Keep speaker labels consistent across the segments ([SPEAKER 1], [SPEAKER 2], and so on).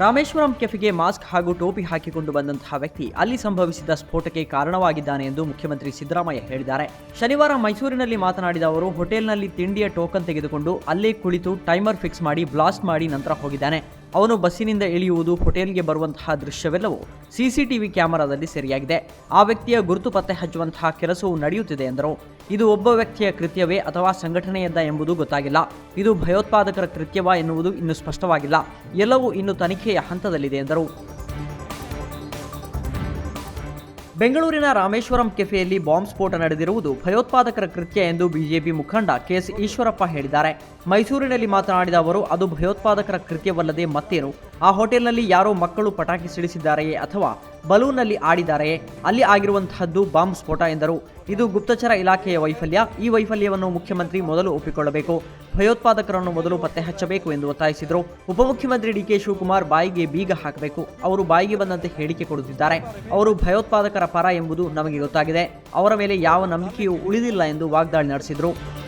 [SPEAKER 1] Rameswaram ಕೆಫೆಗೆ mask ಹಾಗೂ ಟೋಪಿ ಹಾಕಿಕೊಂಡು ಬಂದಂತಹ ವ್ಯಕ್ತಿ ಅಲ್ಲಿ ಸಂಭವಿಸಿದ ಸ್ಫೋಟಕ್ಕೆ ಕಾರಣವಾಗಿದ್ದಾನೆ ಎಂದು ಮುಖ್ಯಮಂತ್ರಿ ಸಿದ್ದರಾಮಯ್ಯ ಹೇಳಿದ್ದಾರೆ. ಶನಿವಾರ ಮೈಸೂರಿನಲ್ಲಿ ಮಾತನಾಡಿದ ಅವರು, ಹೋಟೆಲ್ನಲ್ಲಿ ತಿಂಡಿಯ ಟೋಕನ್ ತೆಗೆದುಕೊಂಡು ಅಲ್ಲೇ ಕುಳಿತು ಟೈಮರ್ ಫಿಕ್ಸ್ ಮಾಡಿ ಬ್ಲಾಸ್ಟ್ ಮಾಡಿ ನಂತರ ಹೋಗಿದ್ದಾನೆ. ಅವನು ಬಸ್ಸಿನಿಂದ ಇಳಿಯುವುದು ಹೋಟೆಲ್ಗೆ ಬರುವಂತಹ ದೃಶ್ಯವೆಲ್ಲವೂ ಸಿಸಿಟಿವಿ ಕ್ಯಾಮೆರಾದಲ್ಲಿ ಸೆರೆಯಾಗಿದೆ. ಆ ವ್ಯಕ್ತಿಯ ಗುರುತು ಪತ್ತೆ ಹಚ್ಚುವಂತಹ ಕೆಲಸವು ನಡೆಯುತ್ತಿದೆ ಎಂದರು. ಇದು ಒಬ್ಬ ವ್ಯಕ್ತಿಯ ಕೃತ್ಯವೇ ಅಥವಾ ಸಂಘಟನೆಯದ್ದ ಎಂಬುದು ಗೊತ್ತಾಗಿಲ್ಲ. ಇದು ಭಯೋತ್ಪಾದಕರ ಕೃತ್ಯವಾ ಎನ್ನುವುದು ಇನ್ನೂ ಸ್ಪಷ್ಟವಾಗಿಲ್ಲ. ಎಲ್ಲವೂ ಇನ್ನು ತನಿಖೆಯ ಹಂತದಲ್ಲಿದೆ ಎಂದರು. ಬೆಂಗಳೂರಿನ ರಾಮೇಶ್ವರಂ ಕೆಫೆಯಲ್ಲಿ ಬಾಂಬ್ ಸ್ಫೋಟ ನಡೆದಿರುವುದು ಭಯೋತ್ಪಾದಕರ ಕೃತ್ಯ ಎಂದು ಬಿಜೆಪಿ ಮುಖಂಡ ಕೆಎಸ್ ಈಶ್ವರಪ್ಪ ಹೇಳಿದ್ದಾರೆ. ಮೈಸೂರಿನಲ್ಲಿ ಮಾತನಾಡಿದ ಅವರು, ಅದು ಭಯೋತ್ಪಾದಕರ ಕೃತ್ಯವಲ್ಲದೆ ಮತ್ತೇನು? ಆ ಹೋಟೆಲ್ನಲ್ಲಿ ಯಾರೋ ಮಕ್ಕಳು ಪಟಾಕಿ ಸಿಡಿಸಿದ್ದಾರೆಯೇ ಅಥವಾ ಬಲೂನ್ನಲ್ಲಿ ಆಡಿದ್ದಾರೆ. ಅಲ್ಲಿ ಆಗಿರುವಂತಹದ್ದು ಬಾಂಬ್ ಸ್ಫೋಟ ಎಂದರು. ಇದು ಗುಪ್ತಚರ ಇಲಾಖೆಯ ವೈಫಲ್ಯ. ಈ ವೈಫಲ್ಯವನ್ನು ಮುಖ್ಯಮಂತ್ರಿ ಮೊದಲು ಒಪ್ಪಿಕೊಳ್ಳಬೇಕು. ಭಯೋತ್ಪಾದಕರನ್ನು ಮೊದಲು ಪತ್ತೆ ಹಚ್ಚಬೇಕು ಎಂದು ಒತ್ತಾಯಿಸಿದರು. ಉಪಮುಖ್ಯಮಂತ್ರಿ ಡಿ ಕೆ ಶಿವಕುಮಾರ್ ಬಾಯಿಗೆ ಬೀಗ ಹಾಕಬೇಕು. ಅವರು ಬಾಯಿಗೆ ಬಂದಂತೆ ಹೇಳಿಕೆ ಕೊಡುತ್ತಿದ್ದಾರೆ. ಅವರು ಭಯೋತ್ಪಾದಕರ ಪರ ಎಂಬುದು ನಮಗೆ ಗೊತ್ತಾಗಿದೆ. ಅವರ ಮೇಲೆ ಯಾವ ನಂಬಿಕೆಯೂ ಉಳಿದಿಲ್ಲ ಎಂದು ವಾಗ್ದಾಳಿ ನಡೆಸಿದರು.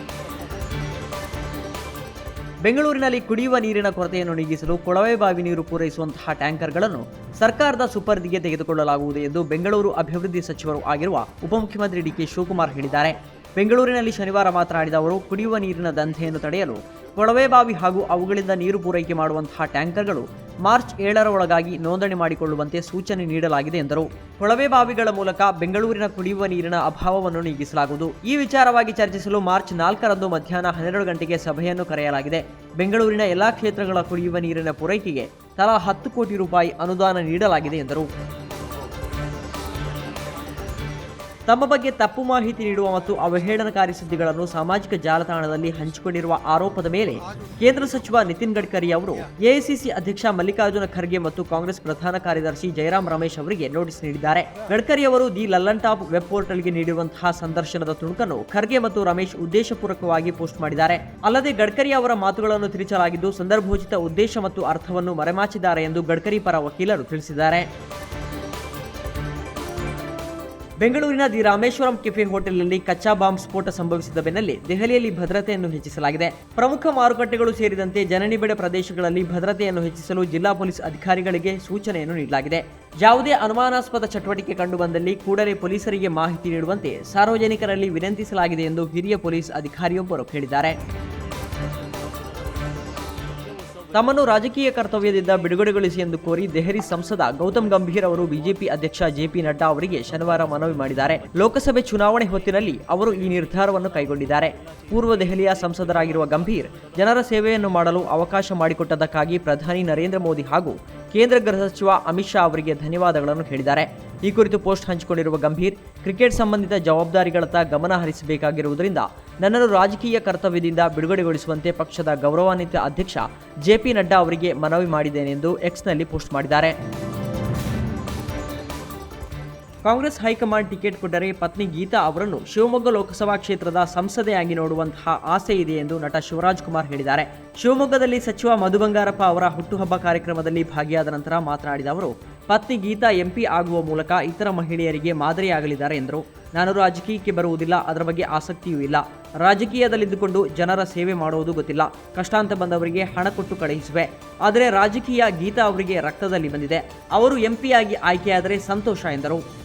[SPEAKER 1] ಬೆಂಗಳೂರಿನಲ್ಲಿ ಕುಡಿಯುವ ನೀರಿನ ಕೊರತೆಯನ್ನು ನೀಗಿಸಲು ಕೊಳವೆ ಬಾವಿ ನೀರು ಪೂರೈಸುವಂತಹ ಟ್ಯಾಂಕರ್ಗಳನ್ನು ಸರ್ಕಾರದ ಸುಪರ್ದಿಗೆ ತೆಗೆದುಕೊಳ್ಳಲಾಗುವುದು ಎಂದು ಬೆಂಗಳೂರು ಅಭಿವೃದ್ಧಿ ಸಚಿವರು ಆಗಿರುವ ಉಪಮುಖ್ಯಮಂತ್ರಿ ಡಿಕೆ ಶಿವಕುಮಾರ್ ಹೇಳಿದ್ದಾರೆ. ಬೆಂಗಳೂರಿನಲ್ಲಿ ಶನಿವಾರ ಮಾತನಾಡಿದ ಅವರು, ಕುಡಿಯುವ ನೀರಿನ ದಂಧೆಯನ್ನು ತಡೆಯಲು ಕೊಳವೆ ಬಾವಿ ಹಾಗೂ ಅವುಗಳಿಂದ ನೀರು ಪೂರೈಕೆ ಮಾಡುವಂತಹ ಟ್ಯಾಂಕರ್ಗಳು ಮಾರ್ಚ್ ಏಳರ ಒಳಗಾಗಿ ನೋಂದಣಿ ಮಾಡಿಕೊಳ್ಳುವಂತೆ ಸೂಚನೆ ನೀಡಲಾಗಿದೆ ಎಂದರು. ಕೊಳವೆ ಬಾವಿಗಳ ಮೂಲಕ ಬೆಂಗಳೂರಿನ ಕುಡಿಯುವ ನೀರಿನ ಅಭಾವವನ್ನು ನೀಗಿಸಲಾಗುವುದು. ಈ ವಿಚಾರವಾಗಿ ಚರ್ಚಿಸಲು ಮಾರ್ಚ್ ನಾಲ್ಕರಂದು ಮಧ್ಯಾಹ್ನ ಹನ್ನೆರಡು ಗಂಟೆಗೆ ಸಭೆಯನ್ನು ಕರೆಯಲಾಗಿದೆ. ಬೆಂಗಳೂರಿನ ಎಲ್ಲಾ ಕ್ಷೇತ್ರಗಳ ಕುಡಿಯುವ ನೀರಿನ ಪೂರೈಕೆಗೆ ತಲಾ ಹತ್ತು ಕೋಟಿ ರೂಪಾಯಿ ಅನುದಾನ ನೀಡಲಾಗಿದೆ ಎಂದರು. ತಮ್ಮ ಬಗ್ಗೆ ತಪ್ಪು ಮಾಹಿತಿ ನೀಡುವ ಮತ್ತು ಅವಹೇಳನಕಾರಿ ಸುದ್ದಿಗಳನ್ನು ಸಾಮಾಜಿಕ ಜಾಲತಾಣದಲ್ಲಿ ಹಂಚಿಕೊಂಡಿರುವ ಆರೋಪದ ಮೇಲೆ ಕೇಂದ್ರ ಸಚಿವ ನಿತಿನ್ ಗಡ್ಕರಿ ಅವರು ಎಐಸಿಸಿ ಅಧ್ಯಕ್ಷ ಮಲ್ಲಿಕಾರ್ಜುನ ಖರ್ಗೆ ಮತ್ತು ಕಾಂಗ್ರೆಸ್ ಪ್ರಧಾನ ಕಾರ್ಯದರ್ಶಿ ಜಯರಾಮ್ ರಮೇಶ್ ಅವರಿಗೆ ನೋಟಿಸ್ ನೀಡಿದ್ದಾರೆ. ಗಡ್ಕರಿ ಅವರು ದಿ ಲಲ್ಲನ್ ಟಾಪ್ ವೆಬ್ ಪೋರ್ಟಲ್ಗೆ ನೀಡಿರುವಂತಹ ಸಂದರ್ಶನದ ತುಣುಕನ್ನು ಖರ್ಗೆ ಮತ್ತು ರಮೇಶ್ ಉದ್ದೇಶಪೂರ್ವಕವಾಗಿ ಪೋಸ್ಟ್ ಮಾಡಿದ್ದಾರೆ. ಅಲ್ಲದೆ ಗಡ್ಕರಿ ಅವರ ಮಾತುಗಳನ್ನು ತಿರುಚಲಾಗಿದ್ದು, ಸಂದರ್ಭೋಚಿತ ಉದ್ದೇಶ ಮತ್ತು ಅರ್ಥವನ್ನು ಮರೆಮಾಚಿದ್ದಾರೆ ಎಂದು ಗಡ್ಕರಿ ಪರ ವಕೀಲರು ತಿಳಿಸಿದ್ದಾರೆ. ಬೆಂಗಳೂರಿನ ದಿ ರಾಮೇಶ್ವರಂ ಕೆಫೆ ಹೋಟೆಲ್ನಲ್ಲಿ ಕಚ್ಚಾ ಬಾಂಬ್ ಸ್ಫೋಟ ಸಂಭವಿಸಿದ ಬೆನ್ನಲ್ಲೇ ದೆಹಲಿಯಲ್ಲಿ ಭದ್ರತೆಯನ್ನು ಹೆಚ್ಚಿಸಲಾಗಿದೆ. ಪ್ರಮುಖ ಮಾರುಕಟ್ಟೆಗಳು ಸೇರಿದಂತೆ ಜನನಿಬಿಡ ಪ್ರದೇಶಗಳಲ್ಲಿ ಭದ್ರತೆಯನ್ನು ಹೆಚ್ಚಿಸಲು ಜಿಲ್ಲಾ ಪೊಲೀಸ್ ಅಧಿಕಾರಿಗಳಿಗೆ ಸೂಚನೆಯನ್ನು ನೀಡಲಾಗಿದೆ. ಯಾವುದೇ ಅನುಮಾನಾಸ್ಪದ ಚಟುವಟಿಕೆ ಕಂಡುಬಂದಲ್ಲಿ ಕೂಡಲೇ ಪೊಲೀಸರಿಗೆ ಮಾಹಿತಿ ನೀಡುವಂತೆ ಸಾರ್ವಜನಿಕರಲ್ಲಿ ವಿನಂತಿಸಲಾಗಿದೆ ಎಂದು ಹಿರಿಯ ಪೊಲೀಸ್ ಅಧಿಕಾರಿಯೊಬ್ಬರು ಹೇಳಿದ್ದಾರೆ. ತಮ್ಮನ್ನು ರಾಜಕೀಯ ಕರ್ತವ್ಯದಿಂದ ಬಿಡುಗಡೆಗೊಳಿಸಿ ಎಂದು ಕೋರಿ ದೆಹಲಿ ಸಂಸದ ಗೌತಮ್ ಗಂಭೀರ್ ಅವರು ಬಿಜೆಪಿ ಅಧ್ಯಕ್ಷ ಜೆಪಿ ನಡ್ಡಾ ಅವರಿಗೆ ಶನಿವಾರ ಮನವಿ ಮಾಡಿದ್ದಾರೆ. ಲೋಕಸಭೆ ಚುನಾವಣೆ ಹೊತ್ತಿನಲ್ಲಿ ಅವರು ಈ ನಿರ್ಧಾರವನ್ನು ಕೈಗೊಂಡಿದ್ದಾರೆ. ಪೂರ್ವ ದೆಹಲಿಯ ಸಂಸದರಾಗಿರುವ ಗಂಭೀರ್ ಜನರ ಸೇವೆಯನ್ನು ಮಾಡಲು ಅವಕಾಶ ಮಾಡಿಕೊಟ್ಟದಕ್ಕಾಗಿ ಪ್ರಧಾನಿ ನರೇಂದ್ರ ಮೋದಿ ಹಾಗೂ ಕೇಂದ್ರ ಗೃಹ ಸಚಿವ ಅಮಿತ್ ಶಾ ಅವರಿಗೆ ಧನ್ಯವಾದಗಳನ್ನು ಹೇಳಿದ್ದಾರೆ. ಈ ಕುರಿತು ಪೋಸ್ಟ್ ಹಂಚಿಕೊಂಡಿರುವ ಗಂಭೀರ್, ಕ್ರಿಕೆಟ್ ಸಂಬಂಧಿತ ಜವಾಬ್ದಾರಿಗಳತ್ತ ಗಮನ ಹರಿಸಬೇಕಾಗಿರುವುದರಿಂದ ನನ್ನನ್ನು ರಾಜಕೀಯ ಕರ್ತವ್ಯದಿಂದ ಬಿಡುಗಡೆಗೊಳಿಸುವಂತೆ ಪಕ್ಷದ ಗೌರವಾನ್ವಿತ ಅಧ್ಯಕ್ಷ ಜೆ ಪಿ ನಡ್ಡಾ ಅವರಿಗೆ ಮನವಿ ಮಾಡಿದ್ದೇನೆಂದು ಎಕ್ಸ್ನಲ್ಲಿ ಪೋಸ್ಟ್ ಮಾಡಿದ್ದಾರೆ. ಕಾಂಗ್ರೆಸ್ ಹೈಕಮಾಂಡ್ ಟಿಕೆಟ್ ಕೊಟ್ಟರೆ ಪತ್ನಿ ಗೀತಾ ಅವರನ್ನು ಶಿವಮೊಗ್ಗ ಲೋಕಸಭಾ ಕ್ಷೇತ್ರದ ಸಂಸದೆಯಾಗಿ ನೋಡುವಂತಹ ಆಸೆ ಇದೆ ಎಂದು ನಟ ಶಿವರಾಜ್ ಕುಮಾರ್ ಹೇಳಿದ್ದಾರೆ. ಶಿವಮೊಗ್ಗದಲ್ಲಿ ಸಚಿವ ಮಧು ಬಂಗಾರಪ್ಪ ಅವರ ಹುಟ್ಟುಹಬ್ಬ ಕಾರ್ಯಕ್ರಮದಲ್ಲಿ ಭಾಗಿಯಾದ ನಂತರ ಮಾತನಾಡಿದ ಅವರು ಪತ್ನಿ ಗೀತಾ ಎಂಪಿ ಆಗುವ ಮೂಲಕ ಇತರ ಮಹಿಳೆಯರಿಗೆ ಮಾದರಿಯಾಗಲಿದ್ದಾರೆ ಎಂದರು. ನಾನು ರಾಜಕೀಯಕ್ಕೆ ಬರುವುದಿಲ್ಲ, ಅದರ ಬಗ್ಗೆ ಆಸಕ್ತಿಯೂ ಇಲ್ಲ. ರಾಜಕೀಯದಲ್ಲಿದ್ದುಕೊಂಡು ಜನರ ಸೇವೆ ಮಾಡುವುದು ಗೊತ್ತಿಲ್ಲ. ಕಷ್ಟಾಂತ ಬಂದವರಿಗೆ ಹಣ ಕೊಟ್ಟು ಕಳುಹಿಸುವೆ. ಆದರೆ ರಾಜಕೀಯ ಗೀತಾ ಅವರಿಗೆ ರಕ್ತದಲ್ಲಿ ಬಂದಿದೆ. ಅವರು ಎಂಪಿಯಾಗಿ ಆಯ್ಕೆಯಾದರೆ ಸಂತೋಷ ಎಂದರು.